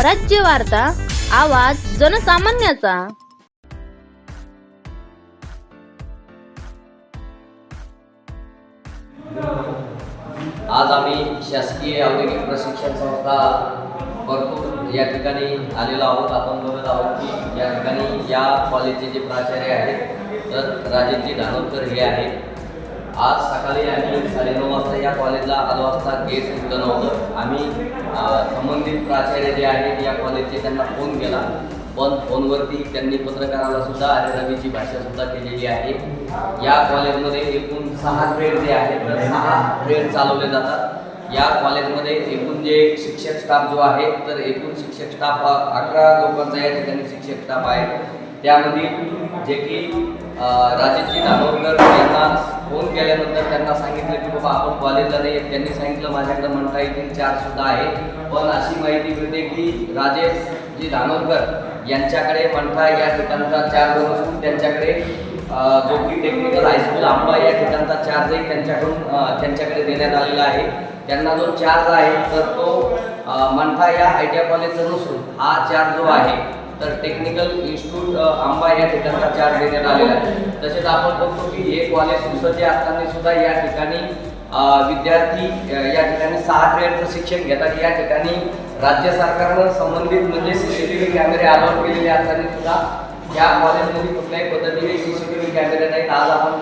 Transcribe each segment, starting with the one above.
स्वराज्य वार्ता आवाज जनसामान्याचा. आज आम्ही शासकीय औद्योगिक प्रशिक्षण संस्था भरपूर या ठिकाणी आलेलो आहोत. आपण बघत आहोत की या ठिकाणी या कॉलेजचे जे प्राचार्य आहेत तर राजेशजी धानोरकर हे आहेत. आज सकाळी आम्ही साडेनऊ वाजता या कॉलेजला आलो असता गेट सुद्धा नव्हतं. आम्ही संबंधित प्राचार्य जे आहेत या कॉलेजचे त्यांना फोन केला. पण फोनवरती त्यांनी पत्रकाराला सुद्धा अरेरावीची भाषा सुद्धा केलेली आहे. या कॉलेजमध्ये एकूण सहा ग्रेड जे आहेत तर सहा ग्रेड चालवले जातात. या कॉलेजमध्ये एकूण जे शिक्षक स्टाफ जो आहे तर एकूण शिक्षक स्टाफ हा अकरा लोकांचा या ठिकाणी शिक्षक स्टाफ आहे त्यामधील जे की राजेशजी दानोरकर यांना फोन केल्यानंतर त्यांना सांगितलं की बाबा आपण कॉलेजला नाही येत. त्यांनी सांगितलं माझ्याकडे म्हणता येतील चार सुद्धा आहे पण अशी माहिती मिळते की राजेशजी दानोरकर यांच्याकडे म्हणता या ठिकाणचा चार्ज असून त्यांच्याकडे जो की टेक्निकल हायस्कूल आंबा या ठिकाणचा चार्जही त्यांच्याकडून त्यांच्याकडे देण्यात आलेला आहे त्यांना जो चार्ज आहे तर तो अं, मंठा या आय टी आय कॉलेजचा नसून हा चार्ज जो आहे तर टेक्निकल इन्स्टिट्यूट आंबा या ठिकाणचा चार्ज देण्यात आलेला आहे. तसेच आपण बघतो की हे कॉलेज सुसज्ज असताना सुद्धा या ठिकाणी विद्यार्थी या ठिकाणी सहा ग्रेडचं शिक्षण घेतात. या ठिकाणी राज्य सरकारनं संबंधित म्हणजे सी सी टी व्ही कॅमेरे अलॉट केलेले असताना सुद्धा या कॉलेजमध्ये कुठल्याही पद्धतीने सी सी टी व्ही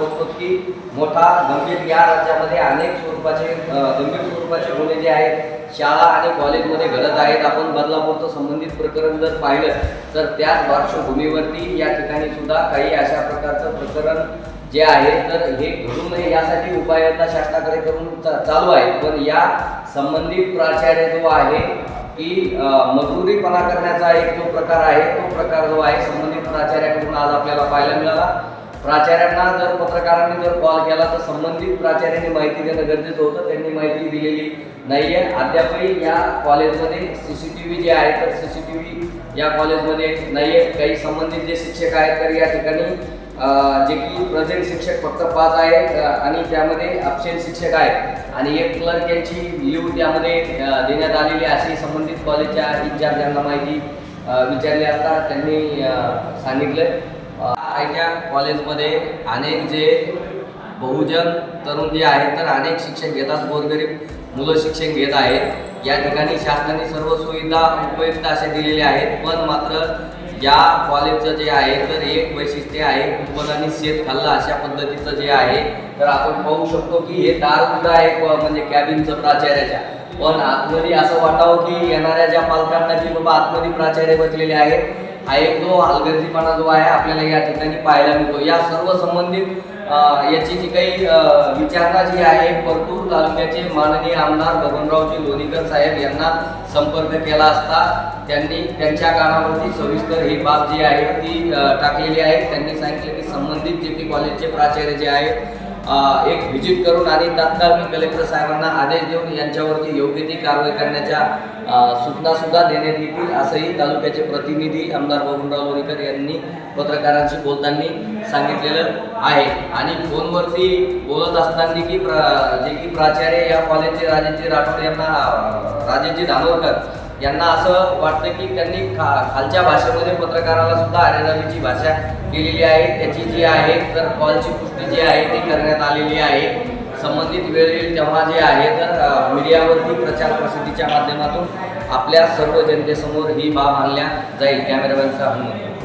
कॅमेरे की मोठा गंभीर या राज्यामध्ये अनेक स्वरूपाचे गंभीर स्वरूपाचे गुन्हे जे आहेत शाळा आणि कॉलेजमध्ये घडत आहेत. आपण बदलापूरचं संबंधित प्रकरण जर पाहिलं तर त्याच पार्श्वभूमीवरती या ठिकाणी सुद्धा काही अशा प्रकारचं प्रकरण जे आहे तर हे घडू नये यासाठी उपाययोजना शासनाकडे करून चा- चालू आहे. पण या संबंधित प्राचार्य जो आहे की मजबुरीपणा मजुरीपणा करण्याचा एक जो प्रकार आहे तो प्रकार जो आहे संबंधित प्राचार्याकडून आज आपल्याला पाहायला मिळाला. प्राचार्यांना जर पत्रकारांनी जर कॉल केला तर संबंधित प्राचार्यांनी माहिती देणं गरजेचं होतं. त्यांनी माहिती दिलेली नाही आहे अद्यापही या कॉलेजमध्ये C C T V J आहे तर सी सी टी व्ही या कॉलेजमध्ये नाही आहे काही संबंधित जे शिक्षक आहेत तर या ठिकाणी जे की प्रेझेंट शिक्षक फक्त पाच आहेत आणि त्यामध्ये अपसेंट शिक्षक आहेत. आणि एक क्लर्क यांची लिव्ह त्यामध्ये देण्यात आलेली अशी संबंधित कॉलेजच्या इन्चार्ज माहिती विचारली असता त्यांनी सांगितलं सांगितलं आयच्या कॉलेजमध्ये अनेक जे बहुजन तरुण जे आहेत तर अनेक शिक्षण घेतात गोरगरीब मुलं शिक्षण घेत आहेत. या ठिकाणी शासनाने सर्व सुविधा उपयुक्त अशा दिलेल्या आहेत पण मात्र या कॉलेजचं जे आहे तर एक वैशिष्ट्य आहे कुंपणाने शेत खाल्लं अशा पद्धतीचं जे आहे. तर आपण पाहू शकतो की हे दार आहे म्हणजे कॅबिनचं प्राचार्याच्या. पण आतमध्ये असं वाटावं की येणाऱ्या ज्या पालकांना की बाबा आतमध्ये प्राचार्य बसलेले आहेत हा एक जो हलगर्जीपणा जो आहे आपल्याला या ठिकाणी पाहायला मिळतो. या सर्व संबंधित याची जी काही विचारणा जी आहे परतूर तालुक्याचे माननीय आमदार बबनरावजी लोणीकर साहेब यांना संपर्क केला असता त्यांनी त्यांच्या कानावरती सविस्तर ही बाब जी आहे ती टाकलेली आहे. त्यांनी सांगितले की संबंधित जे पी कॉलेजचे प्राचार्य जे आहेत एक व्हिजिट करून आणि तत्काळ मी कलेक्टर साहेबांना आदेश देऊन यांच्यावरती योग्य ती कारवाई करण्याच्या सूचनासुद्धा सूचना सुद्धा देण्यात येतील असंही तालुक्याचे प्रतिनिधी आमदार बबनराव लोणीकर यांनी पत्रकारांशी बोलताना सांगितलेलं आहे. आणि फोनवरती बोलत असताना की प्र जे की प्राचार्य या कॉलेजचे राजेजी राठोड यांना राजेजी धानोरकर यांना असं वाटतं की त्यांनी खा खालच्या भाषेमध्ये पत्रकाराला सुद्धा अरेरावीची भाषा केलेली आहे. त्याची जी आहे तर कॉलची पुष्टी जी आहे ती करण्यात आलेली आहे. संबंधित वेळ येईल तेव्हा जे आहे तर मीडियावरती प्रचार प्रसिद्धीच्या माध्यमातून आपल्या सर्व जनतेसमोर ही बाब आणल्या जाईल. कॅमेरामॅनचा हनुमंत